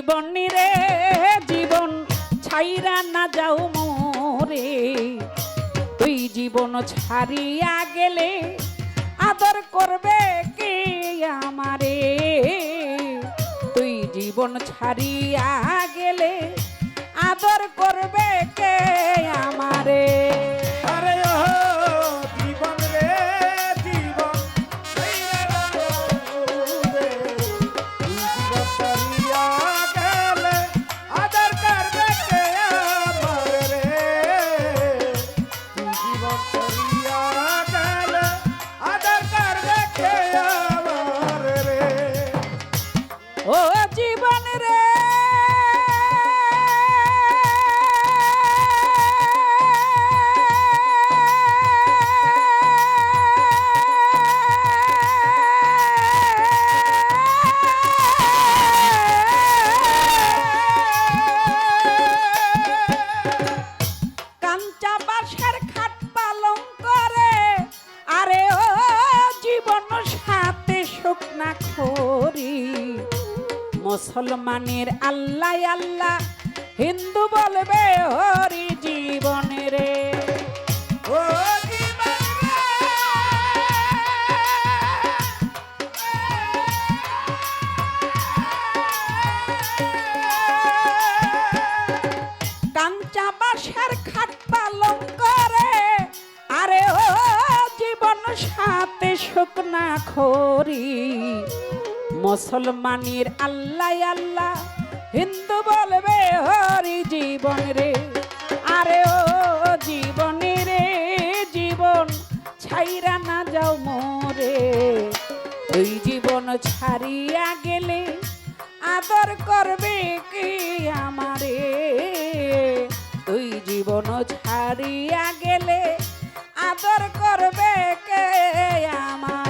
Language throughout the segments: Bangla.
জীবন নিরে, জীবন ছাইরা না যাও মোরে। তুই জীবন ছাড়িয়া গেলে আদর করবে কে আমারে? তুই জীবন ছাড়িয়া গেলে আদর করবে কে মুসলমানের আল্লাহ আল্লাহ। হিন্দু বলবে, হরি জীবনে রে। ও কাঞ্চা বাঁশের খাট পালং করে। আরে ও জীবন সাথে শুকনা খড়ি। মুসলমানের আল্লাহ আল্লাহ। হিন্দু বলবে, হরি জীবন রে। আরে ও জীবন রে, জীবন ছাইরা না যাও মোরে। তুই জীবন ছাড়িয়া গেলে আদর করবে কি আমারে? তুই জীবন ছাড়িয়া গেলে আদর করবে কে আমারে?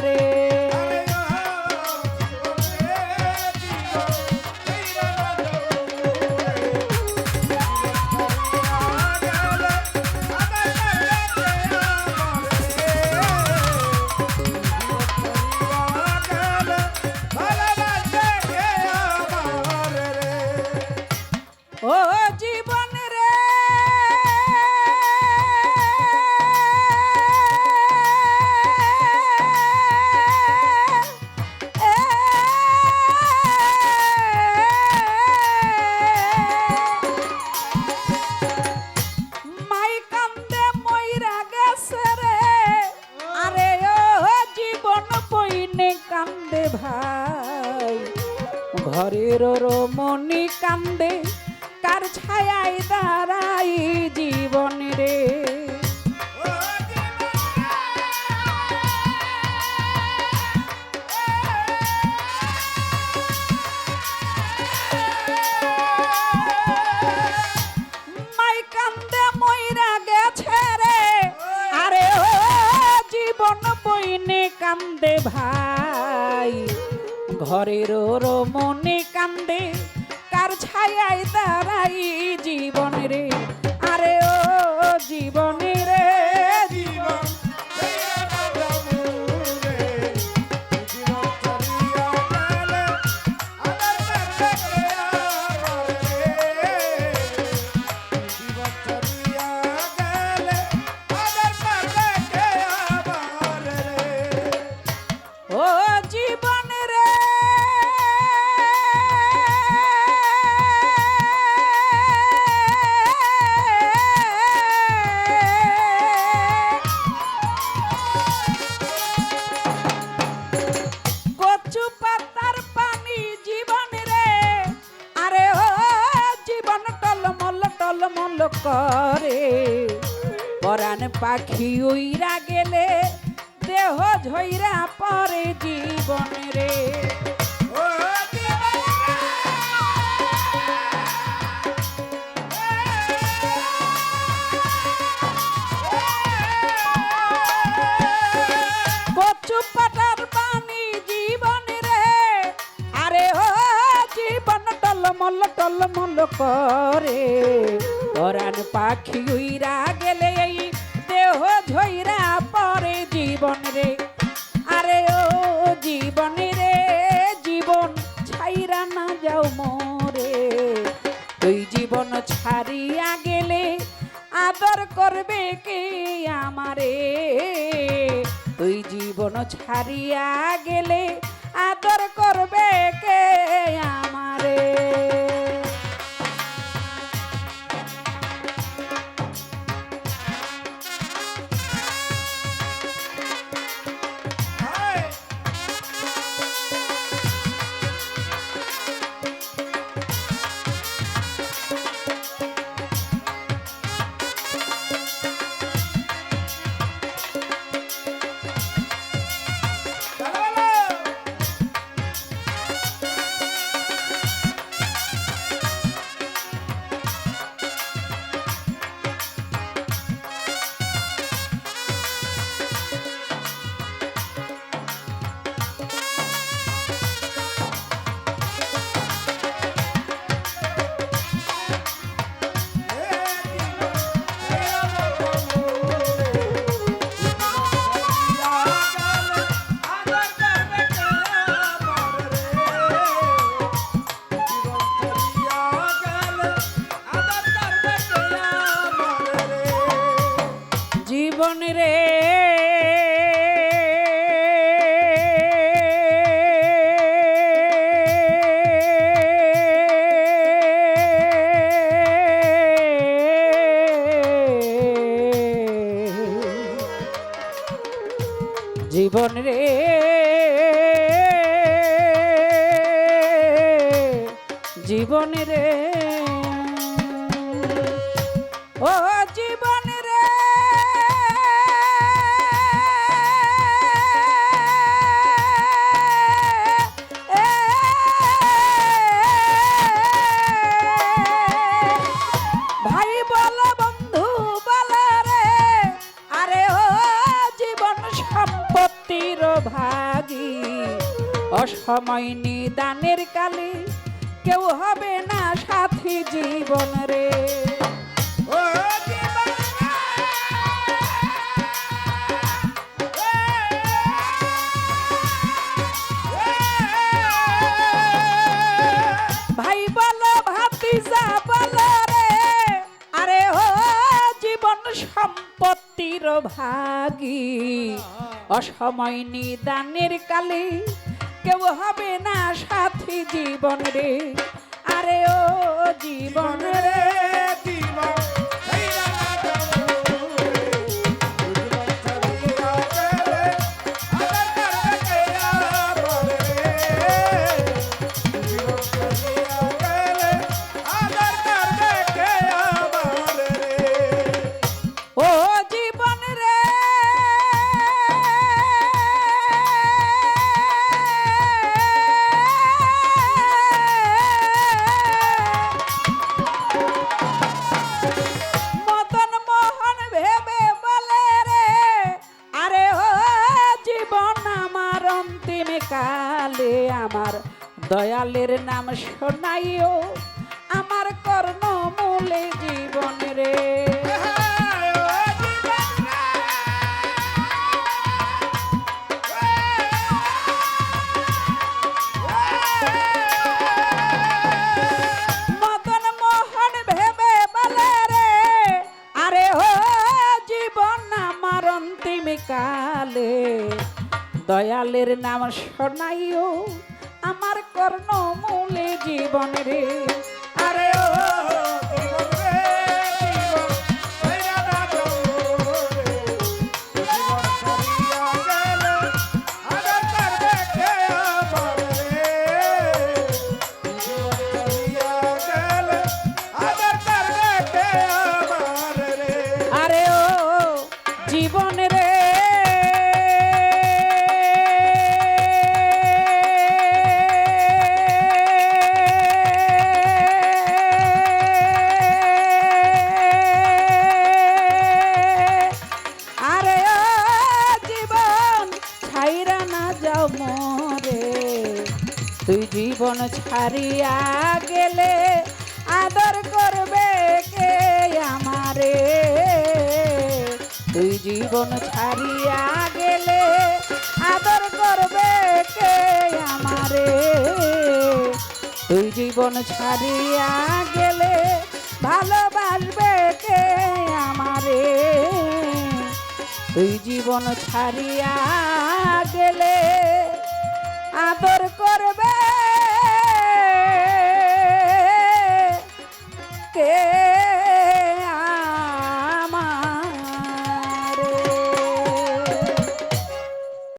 বইনে কান্দে ভাই। ঘরের রমণী কান্দে কার ছায়ায় দাঁড়াই জীবন রে? কান্দে ভাই। ঘরের মনে কান্দে কার ছায়ায় দাঁড়াই জীবন রে? করে। পরাণ পাখি উইরা গেলে দেহ ঝইরা পরে জীবন রে। কচু পাখি উইরা গেলে এই দেহ ঝইরা পরে জীবন রে। আরে ও জীবন রে, জীবন ছাইরা না যাও মোরে। তুই জীবন ছাড়িয়া গেলে আদর করবে কে আমারে? তুই জীবন ছাড়িয়া গেলে আদর সম্পত্তির ভাগী। অসময় নিদানের কালে কেউ হবে না সাথী জীবন রে। আরে ও জীবন সম্পত্তির ভাগী। অসময় নিদানের কালে কেউ হবে না সাথী জীবন রে। আরে ও জীবন রে। ও আমার দয়ালের নাম শোনাইও আমার কর্ম মূলে জীবন রে। দয়ালের নাম শোনাইও আমার কর্ণ মূলে জীবন রে। আরে ও ছাড়িয়া গেলে আদর করবে কে আমারে? তুই জীবন ছাড়িয়া গেলে আদর করবে কে আমারে? তুই জীবন ছাড়িয়া গেলে ভালোবাসবে কে আমারে? তুই জীবন ছাড়িয়া গেলে আদর